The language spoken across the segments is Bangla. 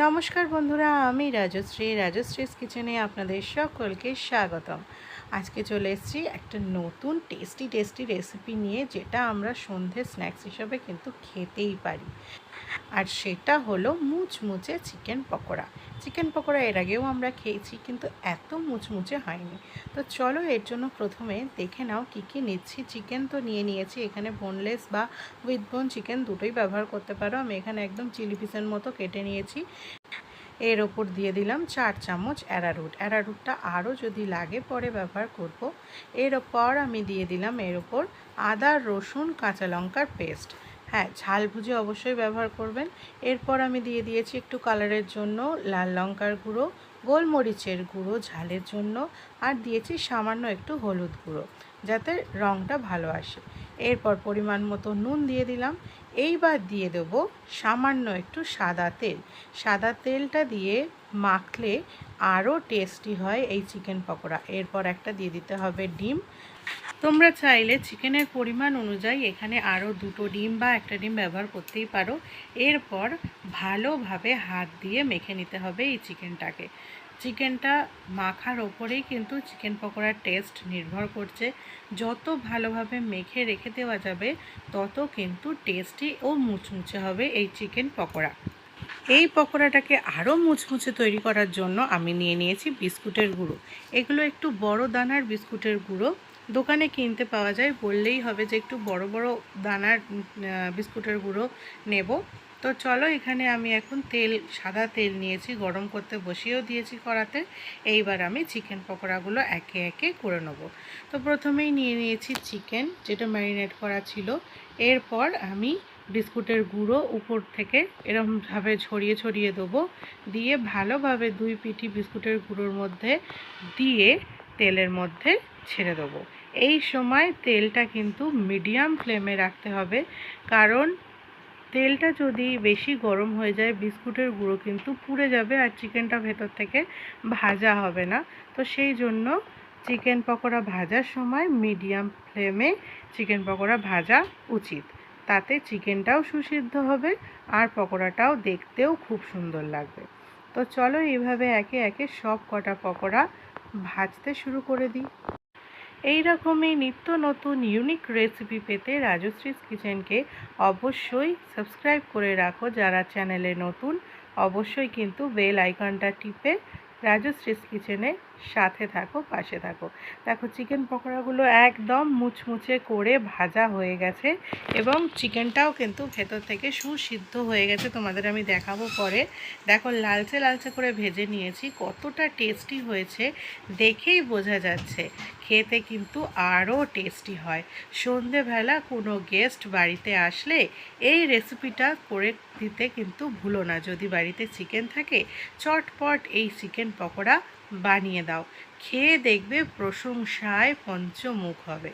নমস্কার বন্ধুরা, আমি রাজশ্রী, রাজশ্রীস কিচেনে আপনাদের সকলকে স্বাগতম। আজকে চলে এসেছি একটা নতুন টেস্টি টেস্টি রেসিপি নিয়ে, যেটা আমরা সন্ধে স্ন্যাক্স হিসাবে কিন্তু খেতেই পারি। আর সেটা হলো মুচমুচে চিকেন পকোড়া। চিকেন পকোড়া এর আগেও আমরা খেয়েছি কিন্তু এত মুচমুচে হয়নি। তো চলো এর জন্য প্রথমে দেখে নাও কি কি নিচ্ছি। চিকেন তো নিয়ে নিয়েছি, এখানে বোনলেস বা উইথ বোন চিকেন দুটোই ব্যবহার করতে পারো। আমি এখানে একদম চিলি পিসের মতো কেটে নিয়েছি। এর ওপর দিয়ে দিলাম চার চামচ অ্যারারুট অ্যারারুটটা আরও যদি লাগে পরে ব্যবহার করব। এর ওপর আমি দিয়ে দিলাম এর ওপর আদা, রসুন, কাঁচা লঙ্কার পেস্ট হ্যাঁ ঝাল ভুজে অবশ্যই ব্যবহার করবেন। এরপর আমি দিয়ে দিয়েছি একটু কালারের জন্য লাল লঙ্কার গুঁড়ো, গোলমরিচের গুঁড়ো ঝালের জন্য, আর দিয়েছি সামান্য একটু হলুদ গুঁড়ো যাতে রঙটা ভালো আসে। এরপর পরিমাণ মতো নুন দিয়ে দিলাম। এইবার দিয়ে দেবো সামান্য একটু সাদা তেল। সাদা তেলটা দিয়ে মাখলে আরও টেস্টি হয় এই চিকেন পকোড়া। এরপর একটা দিয়ে দিতে হবে ডিম। তোমরা চাইলে চিকেনের পরিমাণ অনুযায়ী এখানে আরও দুটো ডিম বা একটা ডিম ব্যবহার করতেই পারো। এরপর ভালোভাবে হাত দিয়ে মেখে নিতে হবে এই চিকেনটাকে। চিকেনটা মাখার ওপরেই কিন্তু চিকেন পকোড়ার টেস্ট নির্ভর করছে। যত ভালোভাবে মেখে রেখে দেওয়া যাবে, তত কিন্তু টেস্টি ও মুচমুচে হবে এই চিকেন পকোড়া। এই পকোড়াটাকে আরও মুচমুচে তৈরি করার জন্য আমি নিয়ে নিয়েছি বিস্কুটের গুঁড়ো। এগুলো একটু বড় দানার বিস্কুটের গুঁড়ো। দোকানে কিনতে পাওয়া যায়, বললেই হবে যে একটু বড় বড় দানার বিস্কুটের গুঁড়ো নেব। তো চলো এখানে আমি এখন তেল, সাদা তেল নিয়েছি, গরম করতে বসিয়েও দিয়েছি কড়াতে। এইবার আমি চিকেন পকোড়াগুলো একে একে করে নেব। তো প্রথমেই নিয়ে নিয়েছি চিকেন, যেটা ম্যারিনেট করা ছিল। এরপর আমি বিস্কুটের গুঁড়ো উপর থেকে এরমভাবে ছড়িয়ে ছড়িয়ে দেবো। দিয়ে ভালোভাবে দুই পিঠি বিস্কুটের গুঁড়োর মধ্যে দিয়ে তেলের মধ্যে ছেড়ে দেবো। এই সময় তেলটা কিন্তু মিডিয়াম ফ্লেমে রাখতে হবে। কারণ তেলটা যদি বেশি গরম হয়ে যায়, বিস্কুটের গুঁড়ো কিন্তু পুড়ে যাবে আর চিকেনটা ভেতর থেকে ভাজা হবে না। তো সেই জন্য চিকেন পকোড়া ভাজার সময় মিডিয়াম ফ্লেমে চিকেন পকোড়া ভাজা উচিত। তাতে চিকেনটাও সুসিদ্ধ হবে আর পকোড়াটাও দেখতেও খুব সুন্দর লাগবে। তো চলো এইভাবে একে একে সব কটা পকোড়া ভাজতে শুরু করে দিই। এই রকমই নিত্য নতুন ইউনিক রেসিপি পেতে রাজশ্রীস কিচেনকে অবশ্যই সাবস্ক্রাইব করে রাখো। যারা চ্যানেলে নতুন, অবশ্যই কিন্তু বেল আইকনটা টিপে রাজশ্রীস কিচেনে সাথে থাকো, পাশে থাকো। দেখো চিকেন পকোড়াগুলো একদম মুচমুচে করে ভাজা হয়ে গেছে এবং চিকেনটাও কিন্তু ভেতর থেকে সুসিদ্ধ হয়ে গেছে। তোমাদের আমি দেখাবো পরে। দেখো, লালচে লালচে করে ভেজে নিয়েছি। কতটা টেস্টি হয়েছে দেখেই বোঝা যাচ্ছে। খেতে কিন্তু আরও টেস্টি হয়। সন্ধেবেলা কোনো গেস্ট বাড়িতে আসলে এই রেসিপিটা করে দিতে কিন্তু ভুলো না। যদি বাড়িতে চিকেন থাকে, চটপট এই চিকেন পকোড়া বানিয়ে দাও। খেয়ে দেখবে প্রশংসায় পঞ্চমুখ হবে।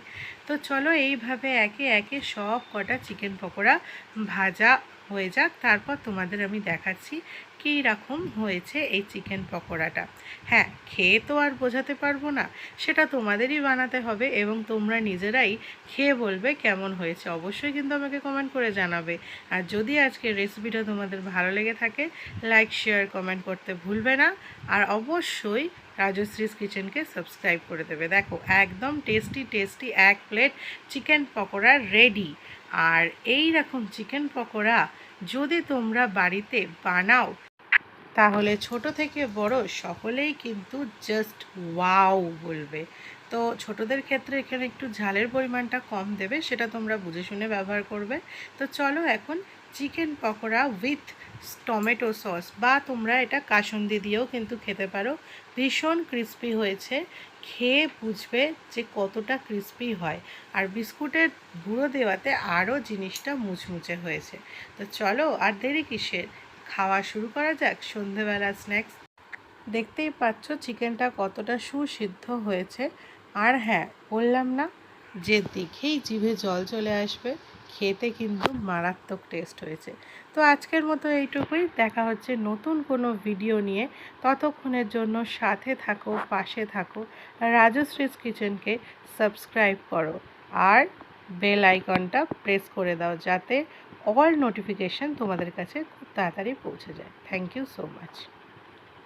তো চলো এইভাবে একে একে সব কটা চিকেন পকোড়া ভাজা হয়ে যাক, তারপর তোমাদের আমি দেখাচ্ছি কী রকম হয়েছে এই চিকেন পকোড়াটা। হ্যাঁ খেয়ে তো আর বোঝাতে পারব না, সেটা তোমাদেরই বানাতে হবে এবং তোমরা নিজেরাই খেয়ে বলবে কেমন হয়েছে। অবশ্যই কিন্তু আমাকে কমেন্ট করে জানাবে। আর যদি আজকের রেসিপিটা তোমাদের ভালো লেগে থাকে লাইক শেয়ার কমেন্ট করতে ভুলবে না। আর অবশ্যই রাজশ্রীস কিচেনকে সাবস্ক্রাইব করে দেবে। দেখো, একদম টেস্টি টেস্টি এক প্লেট চিকেন পকোড়া রেডি আর এই রকম চিকেন পকোড়া যদি তোমরা বাড়িতে বানাও, তাহলে ছোট থেকে বড় সকলেই কিন্তু জাস্ট ওয়াও বলবে। তো ছোটদের ক্ষেত্রে এখানে একটু ঝালের পরিমাণটা কম দেবে, সেটা তোমরা বুঝে শুনে ব্যবহার করবে। তো চলো এখন chicken pakora with tomato sauce বা তোমরা এটা কাসন্দি দিয়েও কিন্তু খেতে পারো। ভীষণ ক্রিস্পি হয়েছে। খেয়ে বুঝবে যে কতটা ক্রিস্পি হয়। আর বিস্কুটের গুঁড়ো দেওয়াতে আরও জিনিসটা মুচমুচে হয়েছে। তো চলো আর দেরি কিসের? খাওয়া শুরু করা যাক। সন্ধেবেলা স্ন্যাক্স দেখতেই পাচ্ছ চিকেনটা কতটা সুসিদ্ধ হয়েছে। আর হ্যাঁ বললাম না, যে দেখেই জিভে জল চলে আসবে। খেতে কিন্তু মারাত্মক টেস্ট হয়েছে। তো আজকের মতো এইটুকুই। দেখা হচ্ছে নতুন কোনো ভিডিও নিয়ে। ততক্ষণের জন্য সাথে থাকো, পাশে থাকো। রাজশ্রীস কিচেনকে সাবস্ক্রাইব করো। আর বেল আইকনটা প্রেস করে দাও যাতে অল নোটিফিকেশান তোমাদের কাছে খুব তাড়াতাড়ি পৌঁছে যায়। Thank you so much